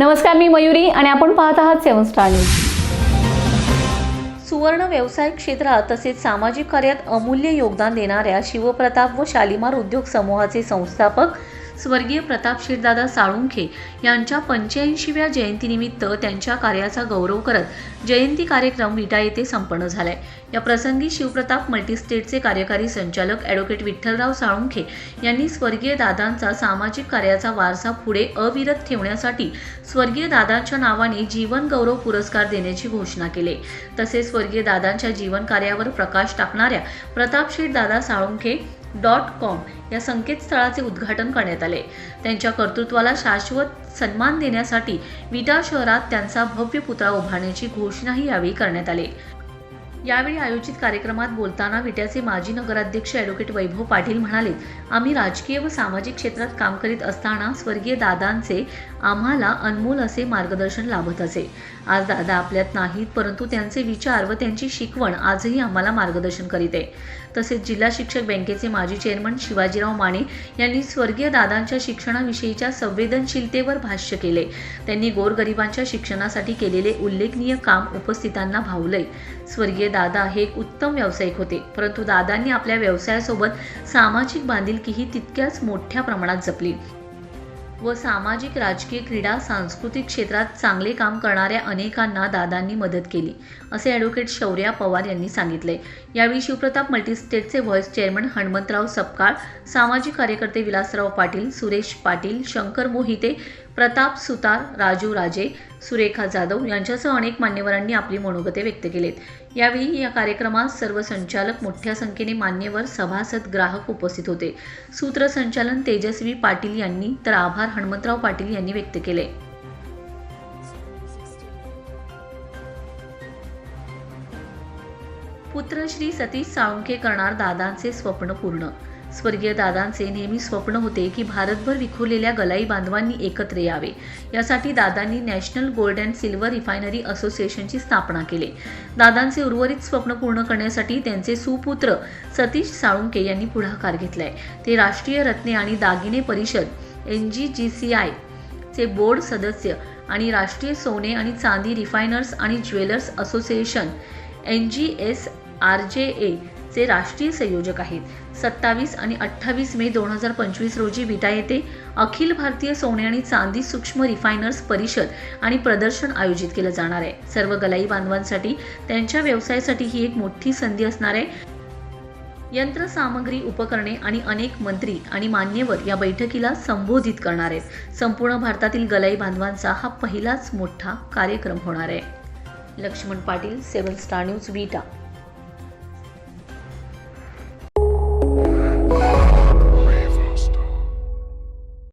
नमस्कार मी मयुरी आणि आपण पाहत आहात सेवन स्टार न्यूज. सुवर्ण व्यवसाय क्षेत्रात तसेच सामाजिक कार्यात अमूल्य योगदान देणाऱ्या शिवप्रताप व शालिमार उद्योग समूहाचे संस्थापक स्वर्गीय प्रतापशीरदादा साळुंखे यांच्या पंच्याऐंशीव्या जयंतीनिमित्त त्यांच्या कार्याचा गौरव करत जयंती कार्यक्रम विटा येथे संपन्न झालाय. या प्रसंगी शिवप्रताप मल्टीस्टेटचे कार्यकारी संचालक ॲडव्होकेट विठ्ठलराव साळुंखे यांनी स्वर्गीय दादांचा सामाजिक कार्याचा वारसा पुढे अविरत ठेवण्यासाठी स्वर्गीय दादांच्या नावाने जीवन गौरव पुरस्कार देण्याची घोषणा केली. तसेच स्वर्गीय दादांच्या जीवन कार्यावर प्रकाश टाकणाऱ्या प्रताप दादा साळुंखे डॉट कॉम या संकेतस्थळाचे उद्घाटन करण्यात आले. त्यांच्या कर्तृत्वाला शाश्वत सन्मान देण्यासाठी विटा शहरात त्यांचा भव्य पुतळा उभारण्याची घोषणाही यावेळी करण्यात आली. यावेळी आयोजित कार्यक्रमात बोलताना विट्याचे माजी नगराध्यक्ष ॲडव्होकेट वैभव पाटील म्हणाले आम्ही राजकीय व सामाजिक क्षेत्रात काम करीत असताना स्वर्गीय दादांचे आम्हाला अनमोल असे मार्गदर्शन लाभत असे. आज दादा आपल्यात नाहीत परंतु त्यांचे विचार व त्यांची शिकवण आजही आम्हाला मार्गदर्शन करीत. आहे तसेच जिल्हा शिक्षक बँकेचे माजी चेअरमन शिवाजीराव माने यांनी स्वर्गीय दादांच्या शिक्षणाविषयीच्या संवेदनशीलतेवर भाष्य केले. त्यांनी गोरगरिबांच्या शिक्षणासाठी केलेले उल्लेखनीय काम उपस्थितांना भावले स्वर्गीय दादा हे एक उत्तम व्यावसायिक होते. परंतु दादांनी आपल्या व्यवसायासोबत सामाजिक बांधिलकीही तितक्याच मोठ्या प्रमाणात जपली व सामाजिक राजकीय क्रीडा सांस्कृतिक क्षेत्रात चांगले काम करणाऱ्या अनेकांना दादांनी मदत केली असे ॲडव्होकेट शौर्या पवार यांनी सांगितले. यावेळी शिवप्रताप मल्टीस्टेटचे व्हॉइस चेअरमन हनुमंतराव सपकाळ सामाजिक कार्यकर्ते विलासराव पाटील सुरेश पाटील शंकर मोहिते प्रताप सुतार राजू राजे सुरेखा जाधव यांच्यासह अनेक मान्यवरांनी आपली मनोगते व्यक्त केलेत. यावेळी या कार्यक्रमात सर्व संचालक मोठ्या संख्येने मान्यवर सभासद ग्राहक उपस्थित होते. सूत्रसंचालन तेजस्वी पाटील यांनी तर आभार हनुमंतराव पाटील यांनी व्यक्त केले. पुत्र श्री सतीश साळुंखे करणार दादांचे स्वप्न पूर्ण स्वर्गीय दादांचे नेहमी स्वप्न होते की भारतभर विखुरलेल्या गलाई बांधवांनी एकत्र यावे. यासाठी दादांनी national gold and silver refinery असोसिएशनची स्थापना केली. दादांचे उर्वरित स्वप्न पूर्ण करण्यासाठी त्यांचे सुपुत्र सतीश साळुंके यांनी पुढाकार घेतलाय. ते राष्ट्रीय रत्ने आणि दागिने परिषद N G G C I चे बोर्ड सदस्य आणि राष्ट्रीय सोने आणि चांदी रिफायनर्स आणि jewellers association N G S R J A चे राष्ट्रीय संयोजक आहेत. सत्तावीस आणि अठ्ठावीस मे दोन हजार पंचवीस रोजी विटा येथे अखिल भारतीय सोने आणि चांदी सूक्ष्म रिफायनर्स परिषद आणि प्रदर्शन आयोजित केलं जाणार आहे. सर्व गलाई बांधवांसाठी त्यांच्या व्यवसायासाठी ही एक मोठी संधी असणार आहे. यंत्रसामग्री उपकरणे आणि अनेक मंत्री आणि मान्यवर या बैठकीला संबोधित करणार आहेत. संपूर्ण भारतातील गलाई बांधवांचा हा पहिलाच मोठा कार्यक्रम होणार आहे. Laxman Patil seven star news Vita.